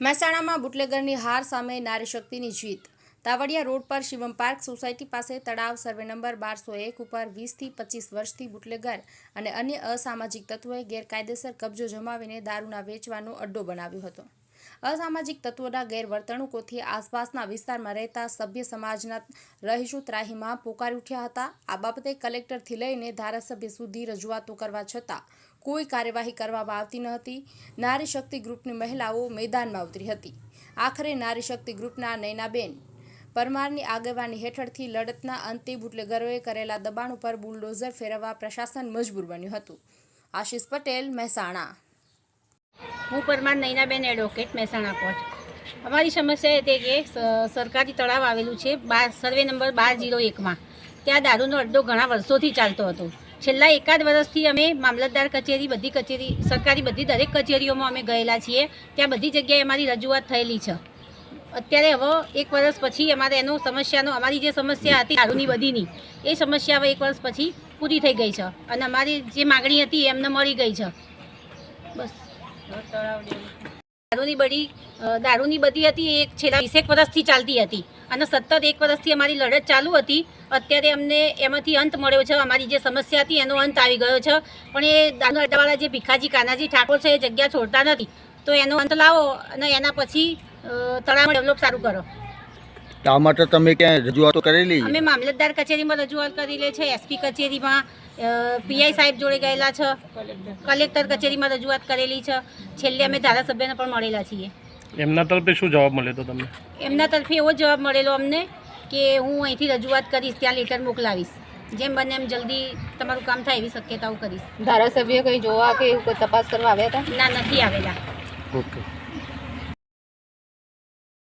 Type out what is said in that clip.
મહેસાણામાં બુટલેગરની હાર સામે નારી શક્તિની જીત. તાવડિયા રોડ પર શિવમ પાર્ક સોસાયટી પાસે તળાવ સર્વે નંબર બારસો એક ઉપર વીસથી પચીસ વર્ષથી બુટલેગર અને અન્ય અસામાજિક તત્વોએ ગેરકાયદેસર કબજો જમાવીને દારૂના વેચવાનો અડ્ડો બનાવ્યો હતો. અસામાજિક તત્વોના ગેરવર્તણૂકોથી આસપાસના વિસ્તારમાં રહેતા સભ્ય સમાજના રહીશો ત્રાહીમાં પોકારી ઉઠ્યા હતા. આ બાબતે કલેક્ટરથી લઈને ધારાસભ્ય સુધી રજૂઆતો કરવા છતાં કોઈ કાર્યવાહી કરવામાં આવતી ન હતી. નારી શક્તિ ગ્રુપની મહિલાઓ મેદાનમાં ઉતરી હતી. આખરે નારી શક્તિ ગ્રુપના નૈનાબેન પરમારની આગેવાની હેઠળથી લડતના અંતે બુટલેગરોએ કરેલા દબાણ ઉપર બુલડોઝર ફેરવવા પ્રશાસન મજબૂર બન્યું હતું. આશિષ પટેલ મહેસાણા. હું પરમાર નૈનાબેન એડવોકેટ મહેસાણા કોર્ટ અમારી સમસ્યા એ તે કે સરકારી તળાવ આવેલું છે, બાર સર્વે નંબર બાર જીરો એકમાં. ત્યાં દારૂનો અડ્ડો ઘણા વર્ષોથી ચાલતો હતો. છેલ્લા એકાદ વર્ષથી અમે મામલતદાર કચેરી, બધી કચેરી, સરકારી બધી દરેક કચેરીઓમાં અમે ગયેલા છીએ. ત્યાં બધી જગ્યાએ અમારી રજૂઆત થયેલી છે. અત્યારે હવે એક વર્ષ પછી અમારે એનો સમસ્યાનો, અમારી જે સમસ્યા હતી દારૂની બધીની, એ સમસ્યા હવે એક વર્ષ પછી પૂરી થઈ ગઈ છે. અને અમારી જે માગણી હતી એ એમને મળી ગઈ છે. બસ. દારૂની બડી દારૂની બધી હતી એ છેલ્લા વીસેક વર્ષથી ચાલતી હતી અને સતત એક વર્ષથી અમારી લડત ચાલુ હતી. અત્યારે અમને એમાંથી અંત મળ્યો છે, અમારી જે સમસ્યા હતી, એનો અંત આવી ગયો છે. પણ એ દારૂ અડ્ડાવાળા જે ભીખાજી કાનાજી ઠાકોર છે, એ જગ્યા છોડતા નથી. તો એનો અંત લાવો અને એના પછી તળાવ ડેવલપ સારું કરો. આ માટે તમે ક્યાંય રજૂઆતો કરેલી? અમે મામલતદાર કચેરીમાં રજૂઆત કરેલી છે એસપી કચેરીમાં પીઆઈ સાહેબ જોડે ગયેલા છે કલેક્ટર કચેરીમાં રજૂઆત કરેલી છે. છેલ્લે અમે ધારાસભ્યને પણ મળેલા છીએ. એમના તરફે શું જવાબ મળ્યો તો તમને? એમના તરફે એવો જવાબ મળેલો અમને કે હું અહીંથી રજૂઆત કરીશ ત્યાં લેટર મોકલાવીશ. જેમ બને એમ જલ્દી તમારું કામ થાય એવી શક્યતાઓ કરીશ. ધારાસભ્ય કંઈ જોવા કે એવું કોઈ તપાસ કરવા આવ્યા હતા? ના નથી આવેલા. ઓકે.